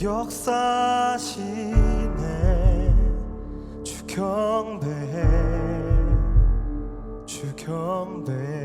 역사시네. 주경배 주경배.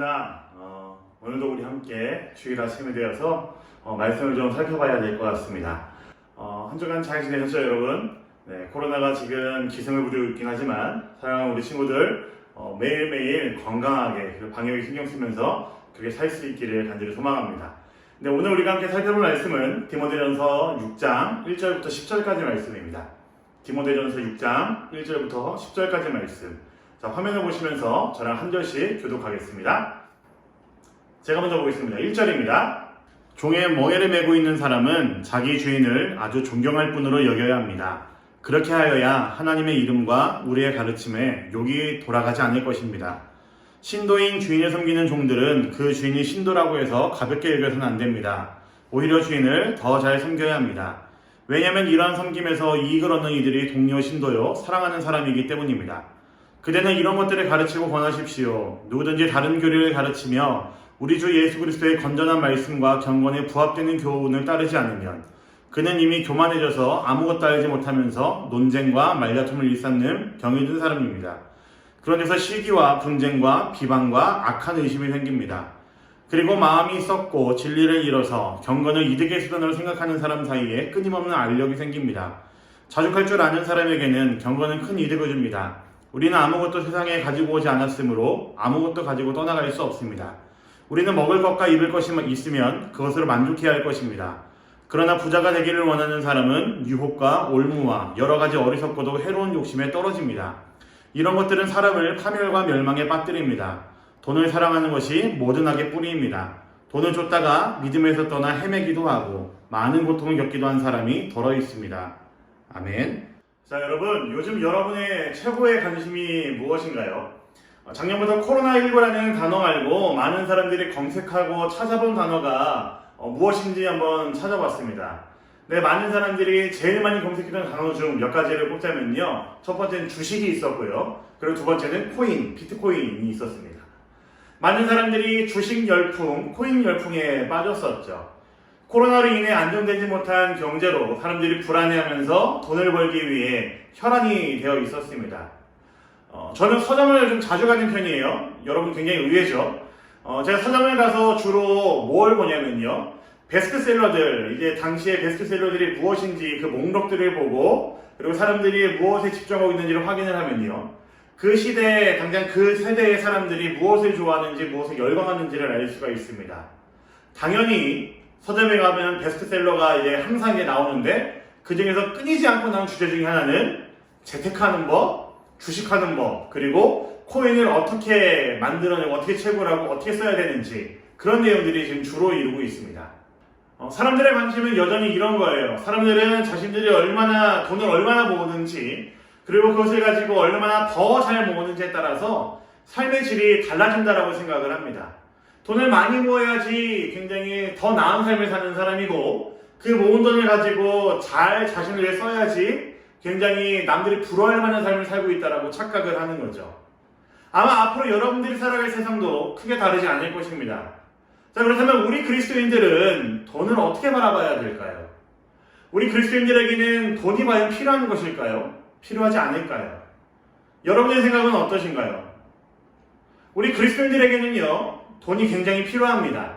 반갑습니다. 어, 오늘도 우리 함께 주일 아침이 되어서 어, 말씀을 좀 살펴봐야 될 것 같습니다. 어, 한 주간 잘 지내셨죠, 여러분? 네, 코로나가 지금 기승을 부리고 있긴 하지만 사랑하는 우리 친구들 어, 매일매일 건강하게 방역에 신경 쓰면서 그렇게 살 수 있기를 간절히 소망합니다. 네, 오늘 우리가 함께 살펴볼 말씀은 디모데전서 6장 1절부터 10절까지 말씀입니다. 디모데전서 6장 1절부터 10절까지 말씀. 자, 화면을 보시면서 저랑 한 절씩 교독하겠습니다. 제가 먼저 보겠습니다. 1절입니다. 종의 멍에를 메고 있는 사람은 자기 주인을 아주 존경할 뿐으로 여겨야 합니다. 그렇게 하여야 하나님의 이름과 우리의 가르침에 욕이 돌아가지 않을 것입니다. 신도인 주인을 섬기는 종들은 그 주인이 신도라고 해서 가볍게 여겨서는 안 됩니다. 오히려 주인을 더 잘 섬겨야 합니다. 왜냐하면 이러한 섬김에서 이익을 얻는 이들이 동료 신도요 사랑하는 사람이기 때문입니다. 그대는 이런 것들을 가르치고 권하십시오. 누구든지 다른 교리를 가르치며 우리 주 예수 그리스도의 건전한 말씀과 경건에 부합되는 교훈을 따르지 않으면 그는 이미 교만해져서 아무것도 알지 못하면서 논쟁과 말다툼을 일삼는 병이 든 사람입니다. 그런 데서 시기와 분쟁과 비방과 악한 의심이 생깁니다. 그리고 마음이 썩고 진리를 잃어서 경건을 이득의 수단으로 생각하는 사람 사이에 끊임없는 알력이 생깁니다. 자족할 줄 아는 사람에게는 경건은 큰 이득을 줍니다. 우리는 아무것도 세상에 가지고 오지 않았으므로 아무것도 가지고 떠나갈 수 없습니다. 우리는 먹을 것과 입을 것이 있으면 그것으로 만족해야 할 것입니다. 그러나 부자가 되기를 원하는 사람은 유혹과 올무와 여러 가지 어리석고도 해로운 욕심에 떨어집니다. 이런 것들은 사람을 파멸과 멸망에 빠뜨립니다. 돈을 사랑하는 것이 모든 악의 뿌리입니다. 돈을 쫓다가 믿음에서 떠나 헤매기도 하고 많은 고통을 겪기도 한 사람이 더러 있습니다. 아멘. 자, 여러분, 요즘 여러분의 최고의 관심이 무엇인가요? 어, 작년부터 코로나19라는 단어 말고 많은 사람들이 검색하고 찾아본 단어가 어, 무엇인지 한번 찾아봤습니다. 네, 많은 사람들이 제일 많이 검색했던 단어 중 몇 가지를 꼽자면요. 첫 번째는 주식이 있었고요. 그리고 두 번째는 코인, 비트코인이 있었습니다. 많은 사람들이 주식 열풍, 코인 열풍에 빠졌었죠. 코로나로 인해 안정되지 못한 경제로 사람들이 불안해하면서 돈을 벌기 위해 혈안이 되어 있었습니다. 어, 저는 서점을 좀 자주 가는 편이에요. 여러분 굉장히 의외죠. 어, 제가 서점에 가서 주로 뭘 보냐면요. 베스트셀러들, 이제 당시의 베스트셀러들이 무엇인지 그 목록들을 보고 그리고 사람들이 무엇에 집중하고 있는지를 확인을 하면요. 그 시대에 당장 그 세대의 사람들이 무엇을 좋아하는지 무엇에 열광하는지를 알 수가 있습니다. 당연히 서점에 가면 베스트셀러가 이제 항상 이제 나오는데 그 중에서 끊이지 않고 나온 주제 중에 하나는 재테크하는 법, 주식하는 법, 그리고 코인을 어떻게 만들어내고 어떻게 채굴하고 어떻게 써야 되는지 그런 내용들이 지금 주로 이루고 있습니다. 어, 사람들의 관심은 여전히 이런 거예요. 사람들은 자신들이 얼마나 돈을 얼마나 모으는지 그리고 그것을 가지고 얼마나 더 잘 모으는지에 따라서 삶의 질이 달라진다라고 생각을 합니다. 돈을 많이 모아야지 굉장히 더 나은 삶을 사는 사람이고 그 모은 돈을 가지고 잘 자신을 위해 써야지 굉장히 남들이 부러워할 만한 삶을 살고 있다라고 착각을 하는 거죠. 아마 앞으로 여러분들이 살아갈 세상도 크게 다르지 않을 것입니다. 자, 그렇다면 우리 그리스도인들은 돈을 어떻게 바라봐야 될까요? 우리 그리스도인들에게는 돈이 과연 필요한 것일까요? 필요하지 않을까요? 여러분의 생각은 어떠신가요? 우리 그리스도인들에게는요, 돈이 굉장히 필요합니다.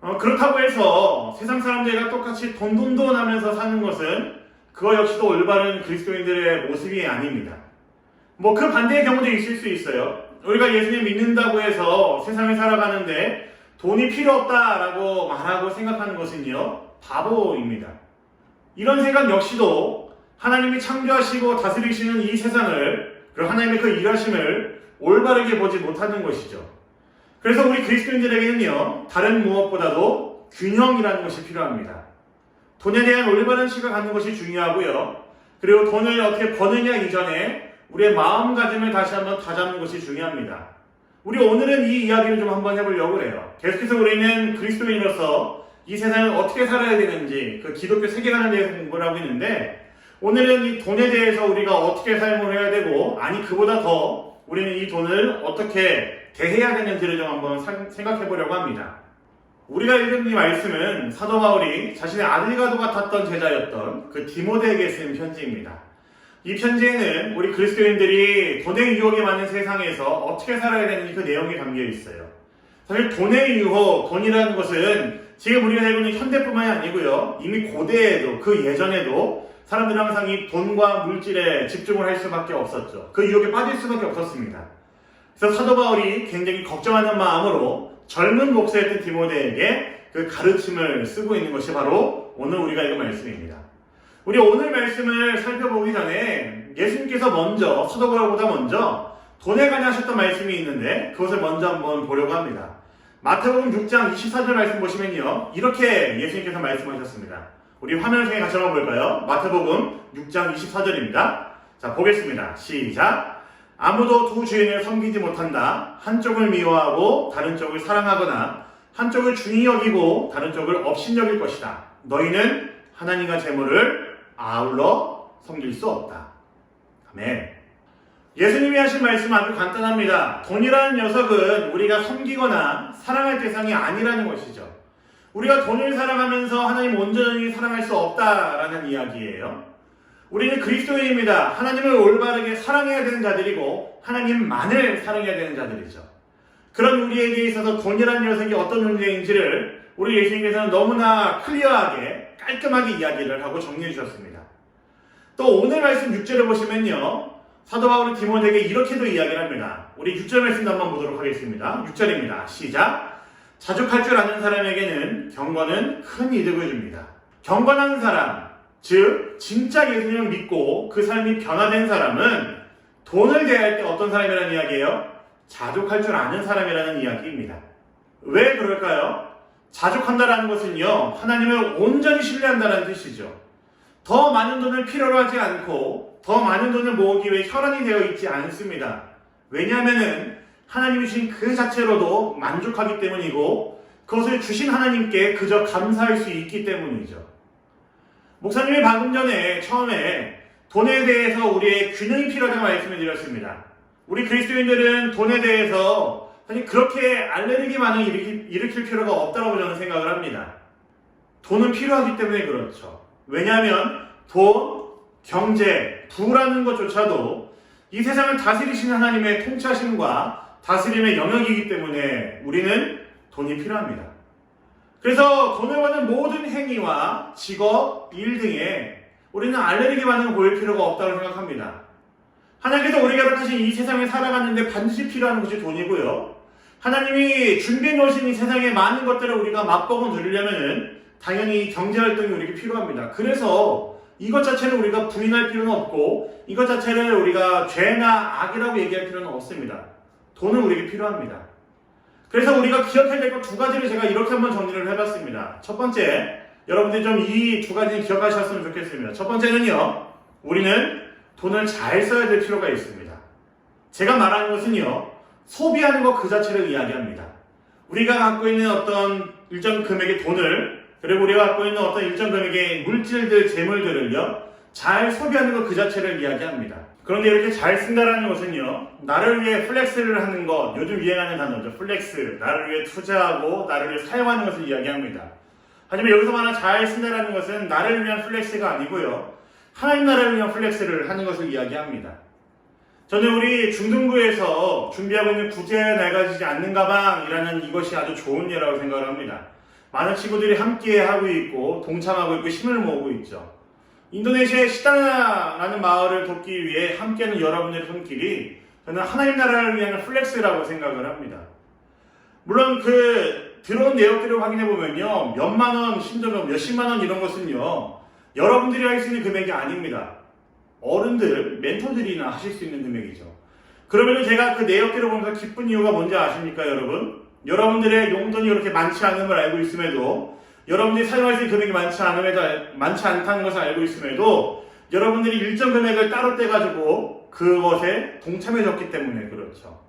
어, 그렇다고 해서 세상 사람들과 똑같이 돈돈돈 하면서 사는 것은 그거 역시도 올바른 그리스도인들의 모습이 아닙니다. 뭐 그 반대의 경우도 있을 수 있어요. 우리가 예수님 믿는다고 해서 세상을 살아가는데 돈이 필요 없다라고 말하고 생각하는 것은요, 바보입니다. 이런 생각 역시도 하나님이 창조하시고 다스리시는 이 세상을, 그리고 하나님의 그 일하심을 올바르게 보지 못하는 것이죠. 그래서 우리 그리스도인들에게는요, 다른 무엇보다도 균형이라는 것이 필요합니다. 돈에 대한 올바른 시각을 갖는 것이 중요하고요. 그리고 돈을 어떻게 버느냐 이전에 우리의 마음가짐을 다시 한번 다잡는 것이 중요합니다. 우리 오늘은 이 이야기를 좀 한번 해보려고 해요. 계속해서 우리는 그리스도인으로서 이 세상을 어떻게 살아야 되는지 그 기독교 세계관에 대해서 공부를 하고 있는데 오늘은 이 돈에 대해서 우리가 어떻게 삶을 해야 되고 아니 그보다 더 우리는 이 돈을 어떻게 대해야 되는지를 좀 한번 생각해 보려고 합니다. 우리가 읽은 이 말씀은 사도 바울이 자신의 아들과도 같았던 제자였던 그 디모데에게 쓴 편지입니다. 이 편지에는 우리 그리스도인들이 돈의 유혹에 많은 세상에서 어떻게 살아야 되는지 그 내용이 담겨 있어요. 사실 돈의 유혹, 돈이라는 것은 지금 우리가 살고 있는 현대뿐만이 아니고요. 이미 고대에도 그 예전에도 사람들은 항상 이 돈과 물질에 집중을 할 수밖에 없었죠. 그 유혹에 빠질 수밖에 없었습니다. 그래서 사도 바울이 굉장히 걱정하는 마음으로 젊은 목사였던 디모데에게 그 가르침을 쓰고 있는 것이 바로 오늘 우리가 읽은 말씀입니다. 우리 오늘 말씀을 살펴보기 전에 예수님께서 먼저 사도 바울보다 먼저 돈에 관해 하셨던 말씀이 있는데 그것을 먼저 한번 보려고 합니다. 마태복음 6장 24절 말씀 보시면요. 이렇게 예수님께서 말씀하셨습니다. 우리 화면을 통해 같이 한번 볼까요? 마태복음 6장 24절입니다. 자, 보겠습니다. 시작. 아무도 두 주인을 섬기지 못한다. 한쪽을 미워하고 다른 쪽을 사랑하거나 한쪽을 중히 여기고 다른 쪽을 업신 여길 것이다. 너희는 하나님과 재물을 아울러 섬길 수 없다. 아멘. 예수님이 하신 말씀 아주 간단합니다. 돈이라는 녀석은 우리가 섬기거나 사랑할 대상이 아니라는 것이죠. 우리가 돈을 사랑하면서 하나님 온전히 사랑할 수 없다라는 이야기예요. 우리는 그리스도인입니다. 하나님을 올바르게 사랑해야 되는 자들이고 하나님만을 사랑해야 되는 자들이죠. 그런 우리에게 있어서 돈이라는 녀석이 어떤 존재인지를 우리 예수님께서는 너무나 클리어하게 깔끔하게 이야기를 하고 정리해 주셨습니다. 또 오늘 말씀 6절을 보시면요. 사도 바울은 디모데에게 이렇게도 이야기를 합니다. 우리 6절 말씀도 한번 보도록 하겠습니다. 6절입니다. 시작. 자족할 줄 아는 사람에게는 경건은 큰 이득을 줍니다. 경건한 사람, 즉 진짜 예수님을 믿고 그 삶이 변화된 사람은 돈을 대할 때 어떤 사람이라는 이야기예요? 자족할 줄 아는 사람이라는 이야기입니다. 왜 그럴까요? 자족한다라는 것은요, 하나님을 온전히 신뢰한다는 뜻이죠. 더 많은 돈을 필요로 하지 않고 더 많은 돈을 모으기 위해 혈안이 되어 있지 않습니다. 왜냐하면은 하나님이 주신 그 자체로도 만족하기 때문이고 그것을 주신 하나님께 그저 감사할 수 있기 때문이죠. 목사님이 방금 전에 처음에 돈에 대해서 우리의 균형이 필요하다고 말씀을 드렸습니다. 우리 그리스도인들은 돈에 대해서 사실 그렇게 알레르기만을 일으킬, 일으킬 필요가 없다고 저는 생각을 합니다. 돈은 필요하기 때문에 그렇죠. 왜냐하면 돈, 경제, 부라는 것조차도 이 세상을 다스리시는 하나님의 통치하심과 다스림의 영역이기 때문에 우리는 돈이 필요합니다. 그래서 돈을 받는 모든 행위와 직업, 일 등에 우리는 알레르기 반응을 보일 필요가 없다고 생각합니다. 하나님께서 우리가 이렇게 이 세상에 살아가는데 반드시 필요한 것이 돈이고요. 하나님이 준비해 놓으신 이 세상의 많은 것들을 우리가 맛보고 누리려면은 당연히 경제활동이 우리에게 필요합니다. 그래서 이것 자체를 우리가 부인할 필요는 없고 이것 자체를 우리가 죄나 악이라고 얘기할 필요는 없습니다. 돈은 우리에게 필요합니다. 그래서 우리가 기억해야 될 것 두 가지를 제가 이렇게 한번 정리를 해봤습니다. 첫 번째, 여러분들이 좀 이 두 가지 기억하셨으면 좋겠습니다. 첫 번째는요, 우리는 돈을 잘 써야 될 필요가 있습니다. 제가 말하는 것은요, 소비하는 것 그 자체를 이야기합니다. 우리가 갖고 있는 어떤 일정 금액의 돈을 그리고 우리가 갖고 있는 어떤 일정 금액의 물질들, 재물들을요, 잘 소비하는 것 그 자체를 이야기합니다. 그런데 이렇게 잘 쓴다라는 것은요, 나를 위해 플렉스를 하는 것, 요즘 유행하는 단어죠. 플렉스. 나를 위해 투자하고, 나를 위해 사용하는 것을 이야기합니다. 하지만 여기서 말하는 잘 쓴다라는 것은 나를 위한 플렉스가 아니고요, 하나님 나라를 위한 플렉스를 하는 것을 이야기합니다. 저는 우리 중등부에서 준비하고 있는 구제 낡아지지 않는 가방이라는 이것이 아주 좋은 예라고 생각을 합니다. 많은 친구들이 함께 하고 있고 동참하고 있고 힘을 모으고 있죠. 인도네시아의 시다나라는 마을을 돕기 위해 함께하는 여러분들의 손길이 저는 하나님 나라를 위한 플렉스라고 생각을 합니다. 물론 그 들어온 내역들을 확인해 보면요 몇만 원, 심지어 몇십만 원 이런 것은요 여러분들이 할 수 있는 금액이 아닙니다. 어른들, 멘토들이나 하실 수 있는 금액이죠. 그러면 제가 그 내역들을 보면서 기쁜 이유가 뭔지 아십니까, 여러분? 여러분들의 용돈이 그렇게 많지 걸 알고 있음에도, 여러분들이 사용할 수 있는 금액이 많지 않음에도, 알- 많지 않다는 것을 알고 있음에도, 여러분들이 일정 금액을 따로 떼가지고 그것에 동참해줬기 때문에 그렇죠.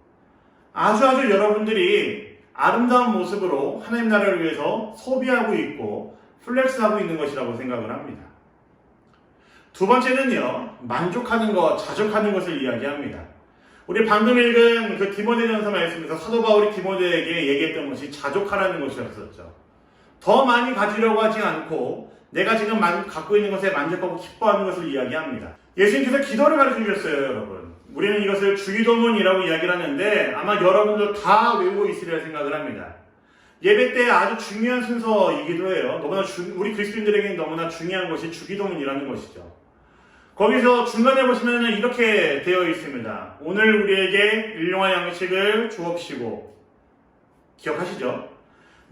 아주 아주 여러분들이 아름다운 모습으로 하나님 나라를 위해서 소비하고 있고, 플렉스하고 있는 것이라고 생각을 합니다. 두 번째는요, 만족하는 것, 자족하는 것을 이야기합니다. 우리 방금 읽은 그 디모데전서 말씀에서 사도 바울이 디모데에게 얘기했던 것이 자족하라는 것이었었죠. 더 많이 가지려고 하지 않고 내가 지금 만- 갖고 있는 것에 만족하고 기뻐하는 것을 이야기합니다. 예수님께서 기도를 가르쳐 주셨어요, 여러분. 우리는 이것을 주기도문이라고 이야기를 하는데 아마 여러분도 다 외우고 있으리라 생각을 합니다. 예배 때 아주 중요한 순서이기도 해요. 너무나 주- 우리 그리스도인들에게는 너무나 중요한 것이 주기도문이라는 것이죠. 거기서 중간에 보시면 이렇게 되어 있습니다. 오늘 우리에게 일용할 양식을 주옵시고 기억하시죠?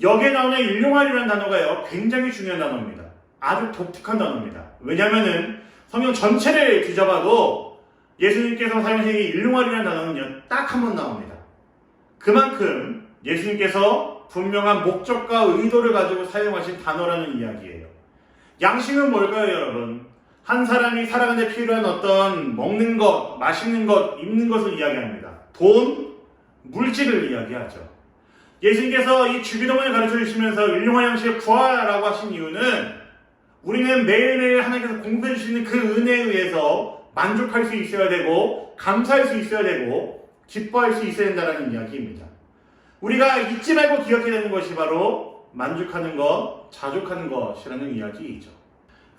여기에 나오는 일용할이라는 단어가요 굉장히 중요한 단어입니다. 아주 독특한 단어입니다. 왜냐하면은 성경 전체를 뒤져봐도 예수님께서 사용하신 이 일용할이라는 단어는요 딱 한 번 나옵니다. 그만큼 예수님께서 분명한 목적과 의도를 가지고 사용하신 단어라는 이야기예요. 양식은 뭘까요, 여러분? 한 사람이 살아가는 데 필요한 어떤 먹는 것, 마시는 것, 입는 것을 이야기합니다. 돈, 물질을 이야기하죠. 예수님께서 이 주기도문을 가르쳐 주시면서 일용할 양식을 구하라고 하신 이유는 우리는 매일매일 하나님께서 공부해 주시는 그 은혜에 의해서 만족할 수 있어야 되고 감사할 수 있어야 되고 기뻐할 수 있어야 된다는 이야기입니다. 우리가 잊지 말고 기억해야 되는 것이 바로 만족하는 것, 자족하는 것이라는 이야기이죠.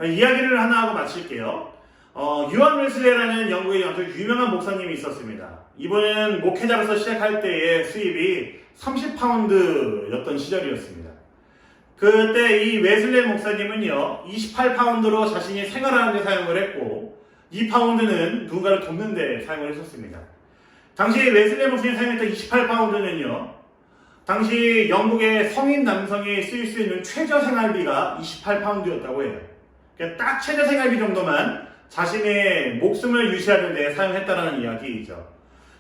이야기를 하나 하고 마칠게요. 어, 유한 웨슬레라는 영국의 아주 유명한 목사님이 있었습니다. 이분은 목회자로서 시작할 때의 수입이 30파운드였던 시절이었습니다. 그때 이 웨슬레 목사님은요, 28파운드로 자신이 생활하는 데 사용을 했고, 2파운드는 누군가를 돕는 데 사용을 했었습니다. 당시 웨슬레 목사님이 사용했던 28파운드는요, 당시 영국의 성인 남성이 쓸수 있는 최저 생활비가 28파운드였다고 해요. 그러니까 딱 최저 생활비 정도만 자신의 목숨을 유지하는 데 사용했다라는 이야기이죠.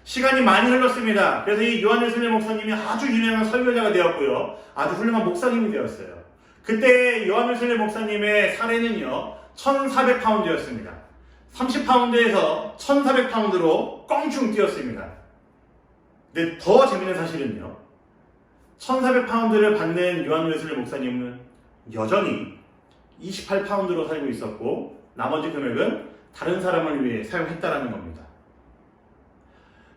시간이 많이 흘렀습니다. 그래서 이 요한의 슬레 목사님이 아주 유명한 설교자가 되었고요. 아주 훌륭한 목사님이 되었어요. 그때 요한의 슬레 목사님의 사례는요. 1400파운드였습니다. 30파운드에서 1400파운드로 껑충 뛰었습니다. 근데 더 재밌는 사실은요. 1400파운드를 받는 요한 웨슬리 목사님은 여전히 28파운드로 살고 있었고 나머지 금액은 다른 사람을 위해 사용했다라는 겁니다.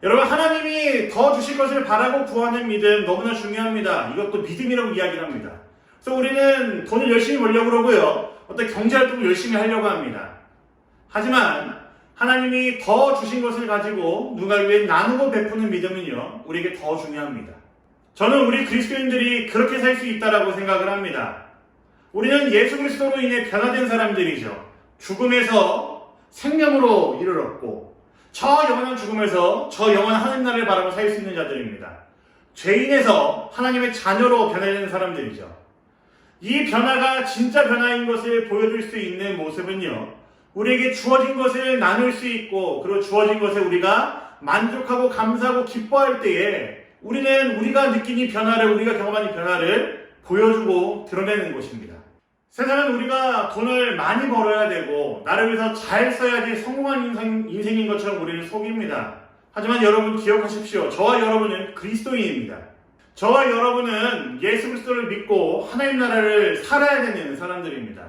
여러분 하나님이 더 주실 것을 바라고 구하는 믿음 너무나 중요합니다. 이것도 믿음이라고 이야기를 합니다. 그래서 우리는 돈을 열심히 벌려고 그러고요. 어떤 경제활동을 열심히 하려고 합니다. 하지만 하나님이 더 주신 것을 가지고 누가 위해 나누고 베푸는 믿음은요. 우리에게 더 중요합니다. 저는 우리 그리스도인들이 그렇게 살 수 있다라고 생각을 합니다. 우리는 예수 그리스도로 인해 변화된 사람들이죠. 죽음에서 생명으로 이르렀고 저 영원한 죽음에서 저 영원한 하나님 나라를 바라고 살수 있는 자들입니다. 죄인에서 하나님의 자녀로 변화되는 사람들이죠. 이 변화가 진짜 변화인 것을 보여줄 수 있는 모습은요. 우리에게 주어진 것을 나눌 수 있고 그리고 주어진 것에 우리가 만족하고 감사하고 기뻐할 때에 우리는 우리가 이 변화를 우리가 경험한 이 변화를 보여주고 드러내는 것입니다. 세상은 우리가 돈을 많이 벌어야 되고 나를 위해서 잘 써야지 성공한 인생, 인생인 것처럼 우리를 속입니다. 하지만 여러분 기억하십시오. 저와 여러분은 그리스도인입니다. 저와 여러분은 예수 그리스도를 믿고 하나님 나라를 살아야 되는 사람들입니다.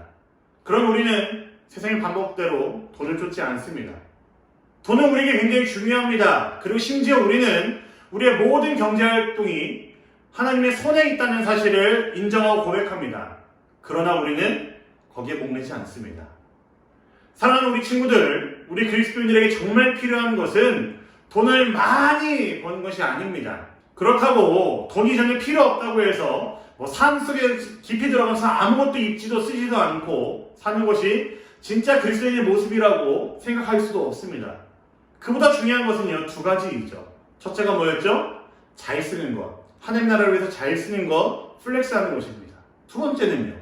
그럼 우리는 세상의 방법대로 돈을 쫓지 않습니다. 돈은 우리에게 굉장히 중요합니다. 그리고 심지어 우리는 우리의 모든 경제 활동이 하나님의 손에 있다는 사실을 인정하고 고백합니다. 그러나 우리는 거기에 목매지 않습니다. 사랑하는 우리 친구들, 우리 그리스도인들에게 정말 필요한 것은 돈을 많이 버는 것이 아닙니다. 그렇다고 돈이 전혀 필요 없다고 해서 뭐 산속에 깊이 들어가서 아무것도 입지도 쓰지도 않고 사는 것이 진짜 그리스도인의 모습이라고 생각할 수도 없습니다. 그보다 중요한 것은요, 두 가지이죠. 첫째가 뭐였죠? 잘 쓰는 것. 하나님 나라를 위해서 잘 쓰는 것, 플렉스 하는 것입니다. 두 번째는요,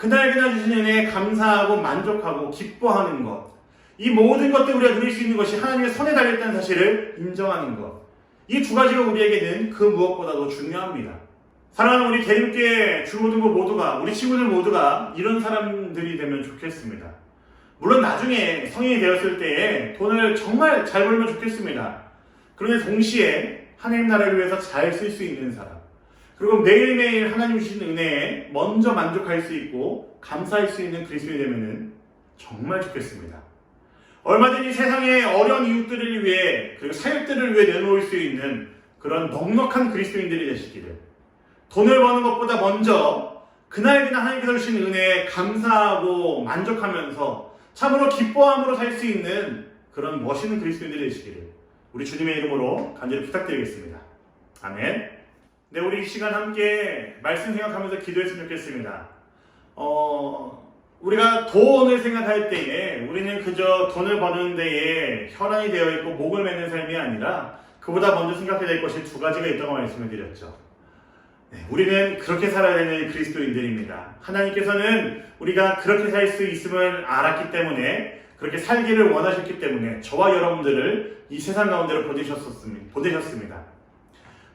그날 그날 주신 은혜에 감사하고 만족하고 기뻐하는 것. 이 모든 것들 우리가 누릴 수 있는 것이 하나님의 손에 달렸다는 사실을 인정하는 것. 이 두 가지가 우리에게는 그 무엇보다도 중요합니다. 사랑하는 우리 대림교회 주모등부 모두가, 우리 친구들 모두가 이런 사람들이 되면 좋겠습니다. 물론 나중에 성인이 되었을 때에 돈을 정말 잘 벌면 좋겠습니다. 그런데 동시에 하나님 나라를 위해서 잘 쓸 수 있는 사람. 그리고 매일매일 하나님 주신 은혜에 먼저 만족할 수 있고 감사할 수 있는 그리스도인이 되면 정말 좋겠습니다. 얼마든지 세상의 어려운 이웃들을 위해 그리고 사역들을 위해 내놓을 수 있는 그런 넉넉한 그리스도인들이 되시기를 돈을 버는 것보다 먼저 그날 그날 하나님께서 주신 은혜에 감사하고 만족하면서 참으로 기뻐함으로 살 수 있는 그런 멋있는 그리스도인들이 되시기를 우리 주님의 이름으로 간절히 부탁드리겠습니다. 아멘. 네, 우리 이 시간 함께 말씀 생각하면서 기도했으면 좋겠습니다. 어, 우리가 돈을 생각할 때에 우리는 그저 돈을 버는 데에 혈안이 되어 있고 목을 매는 삶이 아니라 그보다 먼저 생각해야 될 것이 두 가지가 있다고 말씀을 드렸죠. 네, 우리는 그렇게 살아야 되는 그리스도인들입니다. 하나님께서는 우리가 그렇게 살 수 있음을 알았기 때문에 그렇게 살기를 원하셨기 때문에 저와 여러분들을 이 세상 가운데로 보내셨습니다.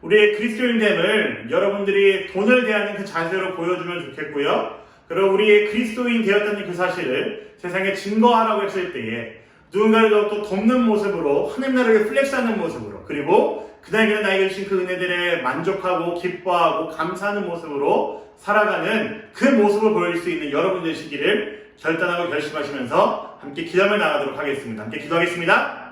우리의 그리스도인됨을 여러분들이 돈을 대하는 그 자세로 보여주면 좋겠고요. 그리고 우리의 그리스도인 되었다는 그 사실을 세상에 증거하라고 했을 때에 누군가를 또 돕는 모습으로 하나님 나라를 플렉스하는 모습으로 그리고 그날그날 나에게 주신 그 은혜들에 만족하고 기뻐하고 감사하는 모습으로 살아가는 그 모습을 보일 수 있는 여러분 되시기를 결단하고 결심하시면서 함께 기도를 나가도록 하겠습니다. 함께 기도하겠습니다.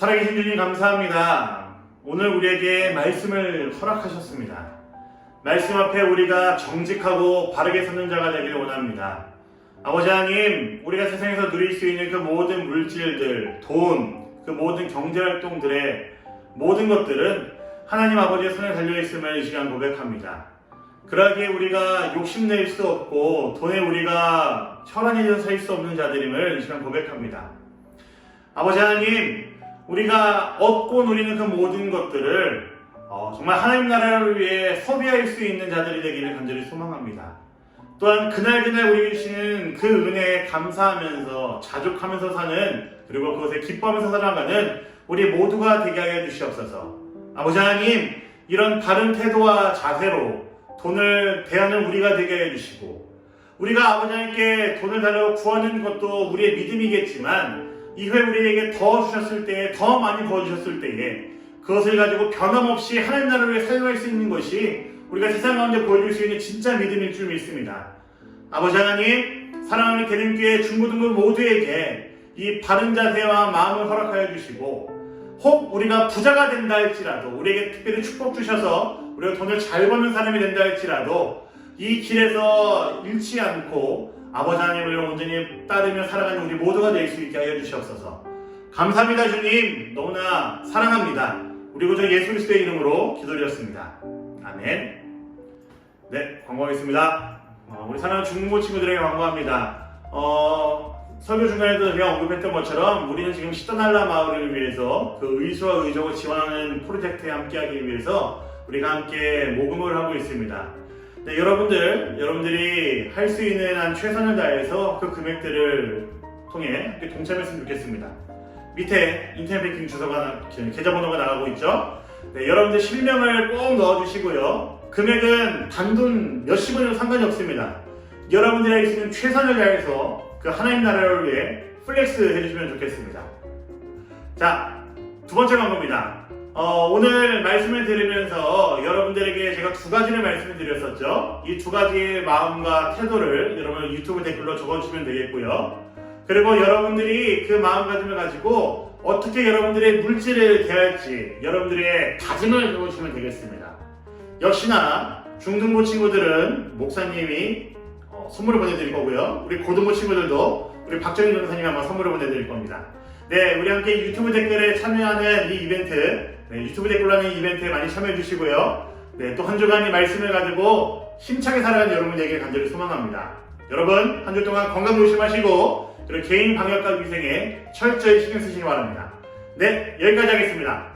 살아계신 주님 감사합니다. 오늘 우리에게 말씀을 허락하셨습니다. 말씀 앞에 우리가 정직하고 바르게 서는 자가 되기를 원합니다. 아버지 하나님, 우리가 세상에서 누릴 수 있는 그 모든 물질들, 돈, 그 모든 경제활동들의 모든 것들은 하나님 아버지의 손에 달려있음을 이 시간 고백합니다. 그러기에 우리가 욕심낼 수 없고 돈에 우리가 혈안이 되어 살수 없는 자들임을 이 시간 고백합니다. 아버지 하나님, 우리가 얻고 누리는 그 모든 것들을 어, 정말 하나님 나라를 위해 소비할 수 있는 자들이 되기를 간절히 소망합니다. 또한 그날그날 우리 주시는 그 은혜에 감사하면서 자족하면서 사는 그리고 그것에 기뻐하면서 살아가는 우리 모두가 되게 하여 주시옵소서. 아버지 하나님 이런 바른 태도와 자세로 돈을 대하는 우리가 되게 하여 주시고 우리가 아버지 하나님께 돈을 달라고 구하는 것도 우리의 믿음이겠지만 이 후에 우리에게 더 주셨을 때에 더 많이 부어 주셨을 때에 그것을 가지고 변함없이 하나님 나라를 사용할 수 있는 것이 우리가 세상 가운데 보여줄 수 있는 진짜 믿음일 줄 믿습니다. 아버지 하나님 사랑하는 개림교회 중고등부 모두에게 이 바른 자세와 마음을 허락하여 주시고 혹 우리가 부자가 된다 할지라도 우리에게 특별히 축복 주셔서 우리가 돈을 잘 버는 사람이 된다 할지라도 이 길에서 잃지 않고 아버지 하나님을 온전히 따르며 살아가는 우리 모두가 될 수 있게 하여 주시옵소서. 감사합니다 주님 너무나 사랑합니다. 우리 구주 예수 그리스도의 이름으로 기도드렸습니다. 아멘. 네 광고하겠습니다. 어, 우리 사랑하는 중고 친구들에게 광고합니다. 어, 설교 중간에도 제가 언급했던 것처럼 우리는 지금 시더날라 마을을 위해서 그 의수와 의족을 지원하는 프로젝트에 함께하기 위해서 우리가 함께 모금을 하고 있습니다. 네, 여러분들, 여러분들이 할 수 있는 한 최선을 다해서 그 금액들을 통해 동참했으면 좋겠습니다. 밑에 인터넷 뱅킹 주소가, 나- 계좌번호가 나가고 있죠? 네, 여러분들 실명을 꼭 넣어주시고요. 금액은 단돈 몇십 원이라도 상관이 없습니다. 여러분들이 할 수 있는 최선을 다해서 그 하나님 나라를 위해 플렉스 해주시면 좋겠습니다. 자, 두 번째 광고입니다. 어, 오늘 말씀을 드리면서 여러분들에게 제가 두 가지를 말씀을 드렸었죠. 이 두 가지의 마음과 태도를 여러분 유튜브 댓글로 적어주시면 되겠고요. 그리고 여러분들이 그 마음가짐을 가지고 어떻게 여러분들의 물질을 대할지 여러분들의 다짐을 적어주시면 되겠습니다. 역시나 중등부 친구들은 목사님이 어, 선물을 보내드릴 거고요. 우리 고등부 친구들도 우리 박정희 전사님이 아마 선물을 보내드릴 겁니다. 네, 우리 함께 유튜브 댓글에 참여하는 이 이벤트, 네, 유튜브 이 이벤트에 많이 참여해 주시고요. 네, 또 한 주간의 말씀을 가지고 힘차게 살아가는 여러분에게 간절히 소망합니다. 여러분, 한 주 동안 건강 조심하시고, 그리고 개인 방역과 위생에 철저히 신경 쓰시기 바랍니다. 네, 여기까지 하겠습니다.